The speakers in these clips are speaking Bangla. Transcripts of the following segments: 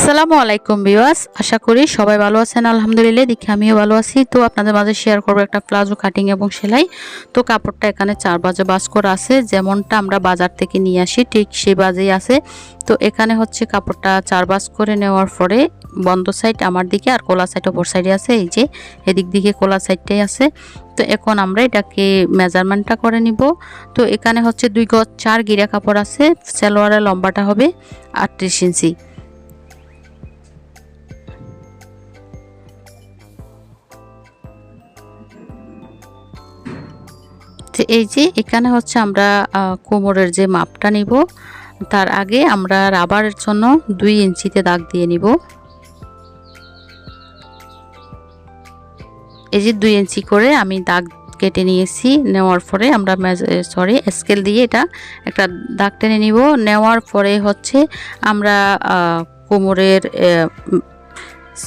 আসসালামু আলাইকুম বিওয়াস আশা করি সবাই ভালো আছেন, আলহামদুলিল্লাহ, দেখি আমিও ভালো আছি। তো আপনাদের মাঝে শেয়ার করব একটা প্লাজো কাটিং এবং সেলাই। তো কাপড়টা এখানে চার বাজে বাস করা আছে, যেমনটা আমরা বাজার থেকে নিয়ে আসি, ঠিক সেই বাজেই আছে। তো এখানে হচ্ছে কাপড়টা চার বাস করে নেওয়ার পরে বন্ধ সাইড আমার দিকে আর কোলা সাইড ওপর সাইডে আছে, এই যে এদিক দিকে কোলা সাইডটাই আছে। তো এখন আমরা এটাকে মেজারমেন্টটা করে নিব। তো এখানে হচ্ছে দুই গজ চার গিরা কাপড় আছে, সেলোয়ারের লম্বাটা হবে আটত্রিশ ইঞ্চি। এই যে এখানে হচ্ছে আমরা কোমরের যে মাপটা নিব, তার আগে আমরা রাবারের জন্য দুই ইঞ্চিতে দাগ দিয়ে নিব। এই যে দুই ইঞ্চি করে আমি দাগ কেটে নিয়েছি, নেওয়ার পরে আমরা সরি, স্কেল দিয়ে এটা একটা দাগ টেনে নিব। নেওয়ার পরে হচ্ছে আমরা কোমরের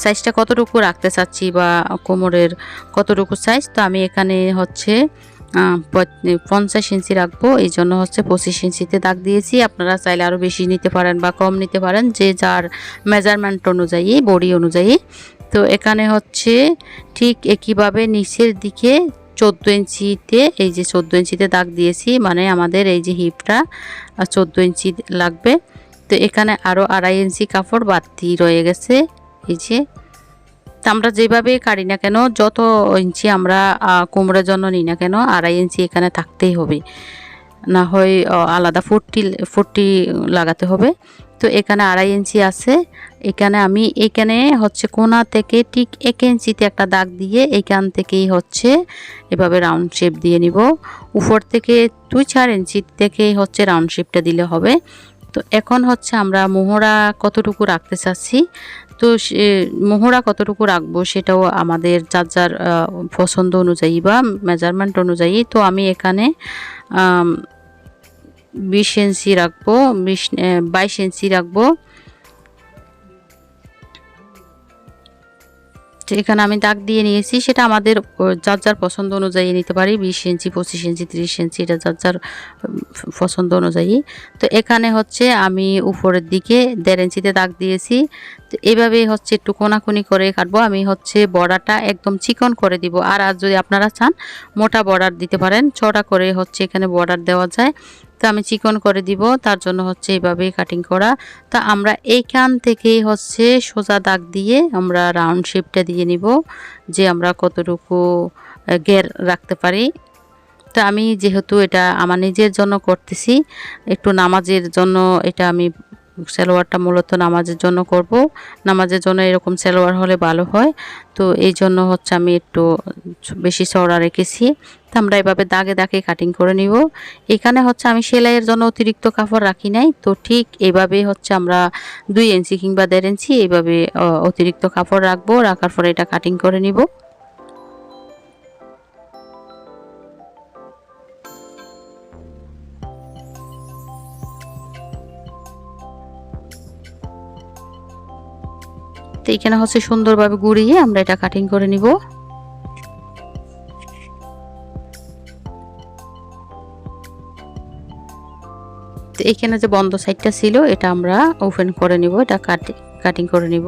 সাইজটা কতটুকু রাখতে চাচ্ছি বা কোমরের কতটুকু সাইজ, তো আমি এখানে হচ্ছে পঞ্চাশ ইঞ্চি রাখব। এই জন্য হচ্ছে পঁচিশ ইঞ্চিতে দাগ দিয়েছি। আপনারা চাইলে আরও বেশি নিতে পারেন বা কম নিতে পারেন, যে যার মেজারমেন্ট অনুযায়ী বডি অনুযায়ী। তো এখানে হচ্ছে ঠিক একইভাবে নিচের দিকে চোদ্দ ইঞ্চিতে, এই যে চোদ্দ ইঞ্চিতে দাগ দিয়েছি মানে আমাদের এই যে হিপটা চোদ্দ ইঞ্চি লাগবে। তো এখানে আরও আড়াই ইঞ্চি কাপড় বাড়তি রয়ে গেছে, এই যে। আমরা যেভাবে কাটি না কেন যত ইঞ্চি আমরা আহ, কোমরের জন্য নিই না কেন আড়াই ইঞ্চি এখানে থাকতেই হবে। না হয় আলাদা ফুটটি ফুটটি লাগাতে হবে। তো এখানে আড়াই ইঞ্চি আছে। এখানে আমি এখানে হচ্ছে কোনা থেকে ঠিক এক ইঞ্চিতে একটা দাগ দিয়ে এখান থেকেই হচ্ছে এভাবে রাউন্ড শেপ দিয়ে নিব। উপর থেকে দুই চার ইঞ্চি থেকে হচ্ছে রাউন্ড শেপটা দিলে হবে। তো এখন হচ্ছে আমরা মোহরা কতটুকু রাখতে চাচ্ছি? তো মোহরা কতটুকু রাখব সেটাও আমাদের যার যার পছন্দ অনুযায়ী বা মেজারমেন্ট অনুযায়ী। তো আমি এখানে বিশ ইঞ্চি রাখব, বিশ বাইশ ইঞ্চি রাখব। এখানে আমি দাগ দিয়ে নিয়েছি, সেটা আমাদের যার যার পছন্দ অনুযায়ী নিতে পারি, বিশ ইঞ্চি, পঁচিশ ইঞ্চি, তিরিশ ইঞ্চি, এটা যার যার পছন্দ অনুযায়ী। তো এখানে হচ্ছে আমি উপরের দিকে দেড় ইঞ্চিতে দাগ দিয়েছি। তো এইভাবে হচ্ছে একটু কোনাকুনি করে কাটবো। আমি হচ্ছে বর্ডারটা একদম চিকন করে দিব। আর আর যদি আপনারা চান, মোটা বর্ডার দিতে পারেন। ছটা করে হচ্ছে এখানে বর্ডার দেওয়া যায়। তো আমি চিকন করে দিব, তার জন্য হচ্ছে এইভাবেই কাটিং করা। তা আমরা এইখান থেকেই হচ্ছে সোজা দাগ দিয়ে আমরা রাউন্ড শেপটা দিয়ে নিব, যে আমরা কতটুকু গের রাখতে পারি। তো আমি যেহেতু এটা আমার নিজের জন্য করতেছি, একটু নামাজের জন্য এটা আমি সালোয়ারটা মূলত নামাজের জন্য করব। নামাজের জন্য এরকম সালোয়ার হলে ভালো হয়। তো এই জন্য হচ্ছে আমি একটু বেশি চওড়া রেখেছি। তো আমরা এভাবে দাগে দাগে কাটিং করে নিব। এখানে হচ্ছে আমি সেলাইয়ের জন্য অতিরিক্ত কাপড় রাখি নাই। তো ঠিক এইভাবে হচ্ছে আমরা দুই ইঞ্চি কিংবা দেড় ইঞ্চি এইভাবে অতিরিক্ত কাপড় রাখব। রাখার পরে এটা কাটিং করে নিব। এখানে হচ্ছে সুন্দরভাবে গুড়িয়ে আমরা এটা কাটিং করে নিব। তো এখানে যে বন্ধ সাইডটা ছিল, এটা আমরা ওপেন করে নিব, এটা কাটি কাটিং করে নিব।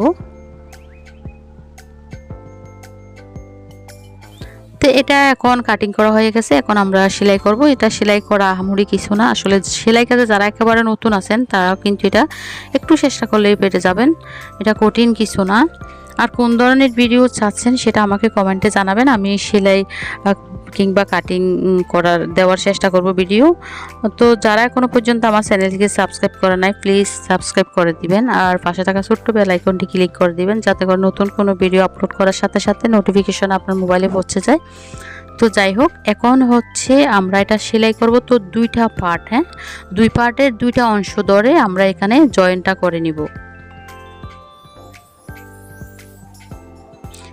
তো এটা এখন কাটিং করা হয়ে গেছে, এখন আমরা সেলাই করব। এটা সেলাই করা আহামরি কিছু না, আসলে সেলাই কাজে যারা একেবারে নতুন আছেন, তারাও কিন্তু এটা একটু চেষ্টা করলেই পেরে যাবেন। এটা কঠিন কিছু না। আর কোন ধরনের ভিডিও চাচ্ছেন সেটা আমাকে কমেন্টে জানাবেন। আমি সেলাই কিংবা কাটিং করার, দেওয়ার চেষ্টা করব ভিডিও তো যারা এখনও পর্যন্ত আমার চ্যানেলটিকে সাবস্ক্রাইব করে নাই প্লিজ সাবস্ক্রাইব করে দিবেন। আর পাশে থাকা ছোট্ট বেল আইকনটি ক্লিক করে দিবেন, যাতে করে নতুন কোনো ভিডিও আপলোড করার সাথে সাথে নোটিফিকেশন আপনার মোবাইলে পৌঁছে যায়। তো যাই হোক, এখন হচ্ছে আমরা এটা সেলাই করব। তো দুইটা পার্ট হ্যাঁ? দুই পার্টের দুইটা অংশ ধরে আমরা এখানে জয়েন্টটা করে নিব।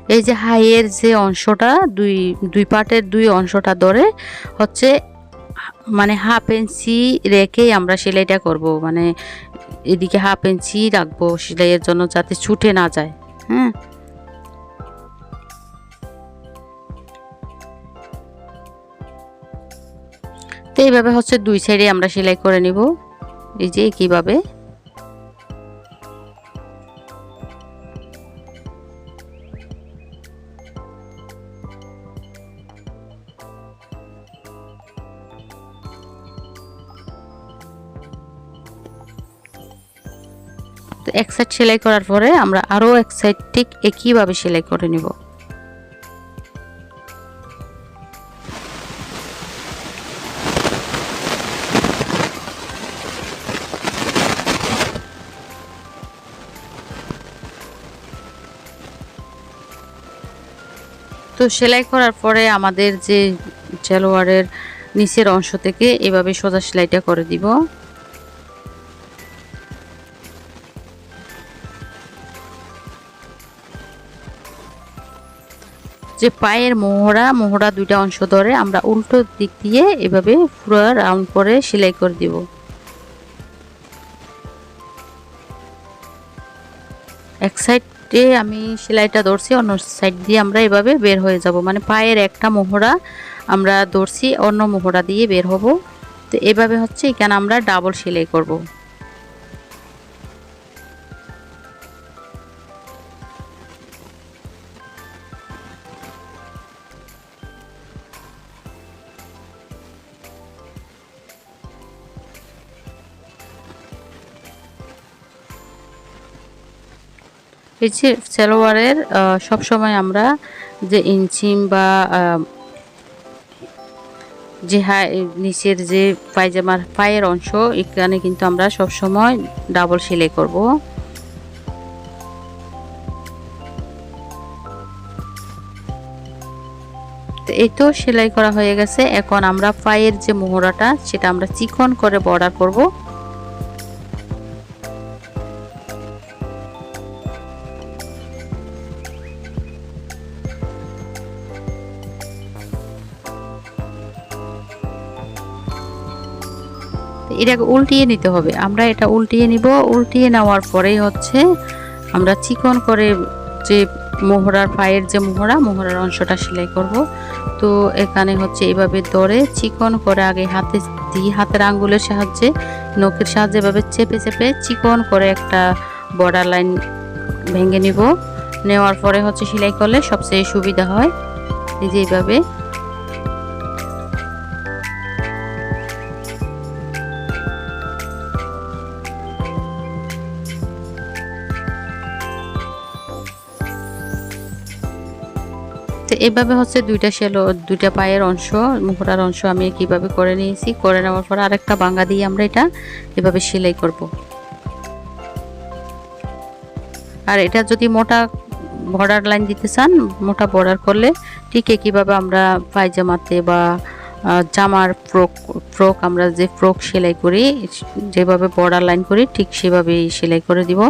এই যে হাইয়ের যে অংশটা, দুই দুই পার্টের দুই অংশটা ধরে হচ্ছে মানে হাফ ইঞ্চি রেখেই আমরা সেলাইটা করব। মানে এদিকে হাফ ইঞ্চি রাখব সেলাইয়ের জন্য যাতে ছুটে না যায়। হ্যাঁ। তো এইভাবে হচ্ছে দুই সাইডে আমরা সেলাই করে নিব। এই যে কীভাবে? তো এক সাইড সেলাই করার পরে আমরা আরও এক সাইড ঠিক একইভাবে সেলাই করে নিব। তো সেলাই করার পরে আমাদের যে সালোয়ারের নিচের অংশ থেকে এভাবে সোজা সেলাইটা করে দিব। যে পায়ের মোহরা মোহরা দুইটা অংশ ধরে আমরা উল্টো দিক দিয়ে এভাবে পুরো রাউন্ড করে সেলাই করে দিব। এক সাইডে আমি সেলাইটা ধরছি, অন্য সাইড দিয়ে আমরা এভাবে বের হয়ে যাব। মানে পায়ের একটা মোহরা আমরা ধরছি, অন্য মোহরা দিয়ে বের হব। তো এভাবে হচ্ছে এখানে আমরা ডাবল সেলাই করব। এই যে সালোয়ারের সবসময় আমরা যে ইঞ্চিম বা যে নিচের যে পায়জামার পায়ের অংশ, এখানে কিন্তু আমরা সব সময় ডাবল সেলাই করব। এই তো সেলাই করা হয়ে গেছে। এখন আমরা পায়ের যে মোহরাটা, সেটা আমরা চিকন করে বর্ডার করব। এটাকে উল্টিয়ে নিতে হবে। আমরা এটা উল্টিয়ে নিব। উল্টিয়ে নেওয়ার পরেই হচ্ছে আমরা চিকন করে যে মোহরার পায়ের যে মোহরা, মোহরার অংশটা সেলাই করব। তো এখানে হচ্ছে এইভাবে ধরে চিকন করে আগে হাতে দিয়ে হাতের আঙ্গুলের সাহায্যে, নখের সাহায্যে এভাবে চেপে চেপে চিকন করে একটা বর্ডার লাইন ভেঙে নিব। নেওয়ার পরে হচ্ছে সেলাই করলে সবচেয়ে সুবিধা হয়। এই যে এইভাবে এভাবে হচ্ছে দুইটা সেলো দুইটা পায়ের অংশ মুখটার অংশ আমি কীভাবে করে নিয়েছি, করে নেওয়ার পর আরেকটা বাঙ্গা দিয়ে আমরা এটা এভাবে সেলাই করব। আর এটা যদি মোটা বর্ডার লাইন দিতে চান, মোটা বর্ডার করলে ঠিক একইভাবে আমরা পায়জামাতে বা জামার ফ্রক ফ্রক আমরা যে ফ্রক সেলাই করি, যেভাবে বর্ডার লাইন করি, ঠিক সেভাবেই সেলাই করে দিব।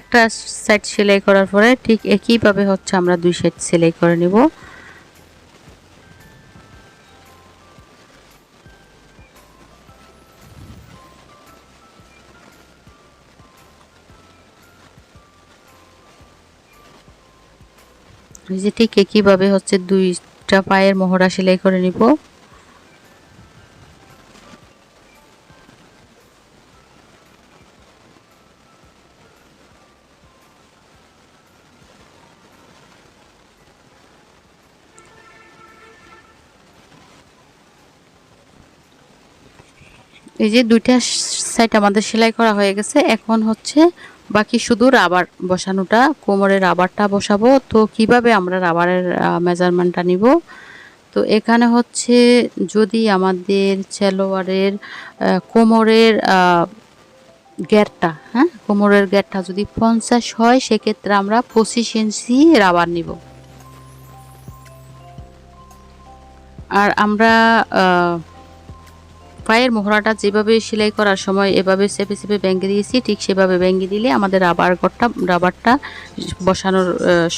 একটা সাইড সেলাই করার পরে ঠিক একইভাবে হচ্ছে আমরা দুই সাইড সেলাই করে নেব। যে ঠিক একইভাবে হচ্ছে দুইটা পায়ের মোহরা সেলাই করে নিব। এই যে দুইটা সাইড আমাদের সেলাই করা হয়ে গেছে। এখন হচ্ছে বাকি শুধু রাবার বসানোটা, কোমরে রাবারটা বসাবো। তো কীভাবে আমরা রাবারের মেজারমেন্টটা নিব? তো এখানে হচ্ছে যদি আমাদের চেলোয়ারের কোমরের গ্যারটা হ্যাঁ? কোমরের গ্যারটা যদি পঞ্চাশ হয়, সেক্ষেত্রে আমরা পঁচিশ ইঞ্চি রাবার নিব। আর আমরা পায়ের মোহরাটা যেভাবে সেলাই করার সময় এভাবে চেপে চেপে ব্যাঙ্গে দিয়েছি, ঠিক সেভাবে ব্যাঙ্গে দিলে আমাদের রাবার গড়টা রাবারটা বসানোর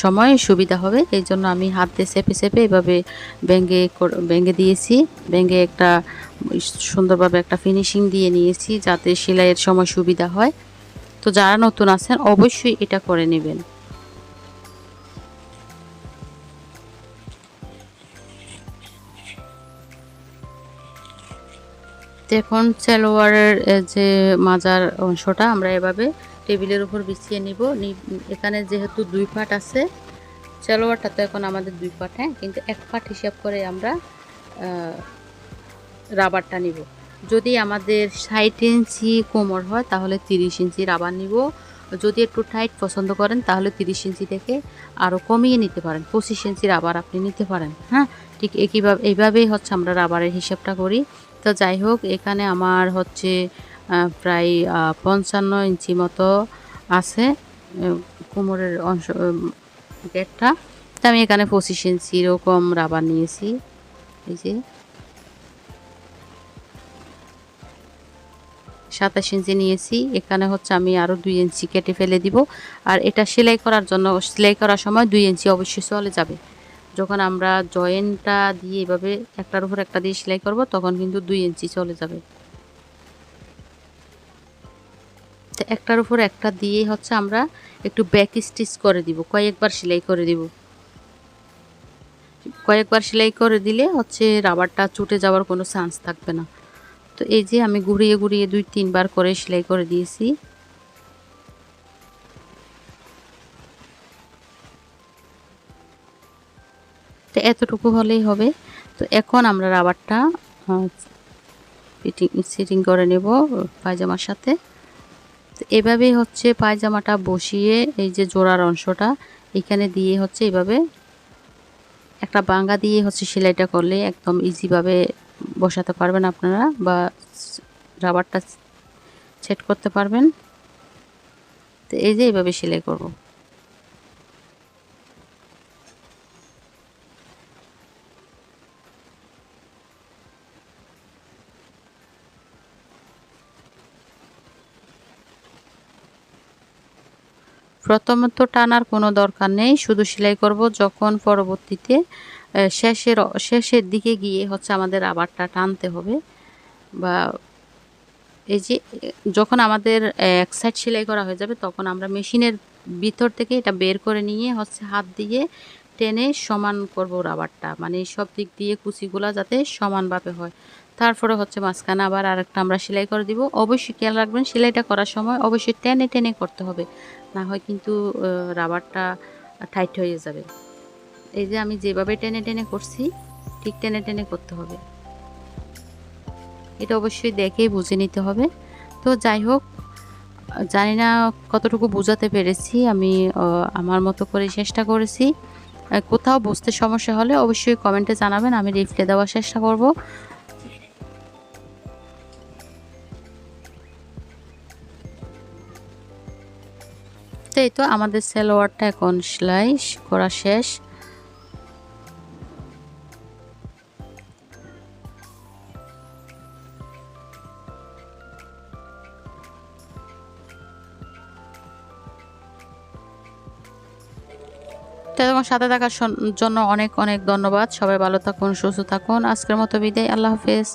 সময় সুবিধা হবে। এই জন্য আমি হাত চেপে চেপে এভাবে ব্যাঙ্গে ব্যাঙ্গে দিয়েছি। ব্যাঙ্গে একটা সুন্দরভাবে একটা ফিনিশিং দিয়ে নিয়েছি যাতে সেলাইয়ের সময় সুবিধা হয়। তো যারা নতুন আছেন অবশ্যই এটা করে নেবেন। দেখুন, সালোয়ারের যে মাজার অংশটা, আমরা এভাবে টেবিলের উপর বিছিয়ে নিব। এখানে যেহেতু দুই পাট আছে, সালোয়ারটা তো এখন আমাদের দুই পাট হ্যাঁ? কিন্তু এক পাট হিসাব করে আমরা রাবারটা নিব। যদি আমাদের ষাট ইঞ্চি কোমর হয়, তাহলে তিরিশ ইঞ্চি রাবার নিব। যদি একটু টাইট পছন্দ করেন, তাহলে তিরিশ ইঞ্চি থেকে আরও কমিয়ে নিতে পারেন। পঁচিশ ইঞ্চি রাবার আপনি নিতে পারেন হ্যাঁ? ঠিক একইভাবে, এইভাবেই হচ্ছে আমরা রাবারের হিসাবটা করি। তো যাই হোক, এখানে আমার হচ্ছে প্রায় পঞ্চান্ন ইঞ্চি মতো আছে কোমরের অংশ গেটটা। তো আমি এখানে পঁচিশ ইঞ্চি এরকম রাবার নিয়েছি। এই যে। সাতাশ ইঞ্চি নিয়েছি। এখানে হচ্ছে আমি আরও দুই ইঞ্চি কেটে ফেলে দিব। আর এটা সেলাই করার জন্য, সেলাই করার সময় দুই ইঞ্চি অবশ্যই চলে যাবে। যখন আমরা জয়েন্টটা দিয়ে এভাবে একটার উপর একটা দিয়ে সেলাই করব, তখন কিন্তু দুই ইঞ্চি চলে যাবে। তো একটার উপর একটা দিয়ে হচ্ছে আমরা একটু ব্যাক স্টিচ করে দিব, কয়েকবার সেলাই করে দিব। কয়েকবার সেলাই করে দিলে হচ্ছে রাবারটা চুটে যাওয়ার কোনো চান্স থাকবে না। তো এই যে আমি ঘুরিয়ে ঘুরিয়ে দুই তিনবার করে সেলাই করে দিয়েছি। তো এতটুকু হলেই হবে। তো এখন আমরা রাবারটা ফিটিং সিটিং করে নেব পায়জামার সাথে। তো এভাবেই হচ্ছে পায়জামাটা বসিয়ে এই যে জোড়ার অংশটা, এখানে দিয়ে হচ্ছে এভাবে একটা বাঙ্গা দিয়ে হচ্ছে সেলাইটা করলে একদম ইজিভাবে বসাতে পারবেন আপনারা বা রাবারটা সেট করতে পারবেন। তো এই যে এইভাবে সেলাই করব। প্রথমত টানার কোনো দরকার নেই, শুধু সেলাই করব যখন পরবর্তীতে শেষের শেষের দিকে গিয়ে হচ্ছে আমাদের আবারটা টানতে হবে। বা এই যে, যখন আমাদের এক সাইড সেলাই করা হয়ে যাবে তখন আমরা মেশিনের ভিতর থেকে এটা বের করে নিয়ে হচ্ছে হাত দিয়ে টেনে সমান করব রাবারটা। মানে সব দিক দিয়ে কুচিগুলা যাতে সমানভাবে হয়। তারপরে হচ্ছে মাঝখানে আবার আরেকটা আমরা সেলাই করে দিব। অবশ্যই খেয়াল রাখবেন, সেলাইটা করার সময় অবশ্যই টেনে টেনে করতে হবে। না হয় কিন্তু রাবারটা টাইট হয়ে যাবে। এই যে আমি যেভাবে টেনে টেনে করছি, ঠিক টেনে টেনে করতে হবে। এটা অবশ্যই দেখেই বুঝে নিতে হবে। তো যাই হোক, জানি না কতটুকু বোঝাতে পেরেছি। আমি আমার মতো করে চেষ্টা করেছি। কোথাও বুঝতে সমস্যা হলে অবশ্যই কমেন্টে জানাবেন, আমি রিপ্লাই দেওয়ার চেষ্টা করব। এই তো আমাদের সালোয়ারটা এখন সেলাই করা শেষ। তোমার সাথে থাকার জন্য অনেক অনেক ধন্যবাদ। সবাই ভালো থাকুন, সুস্থ থাকুন। আজকের মতো বিদায়। আল্লাহ হাফেজ।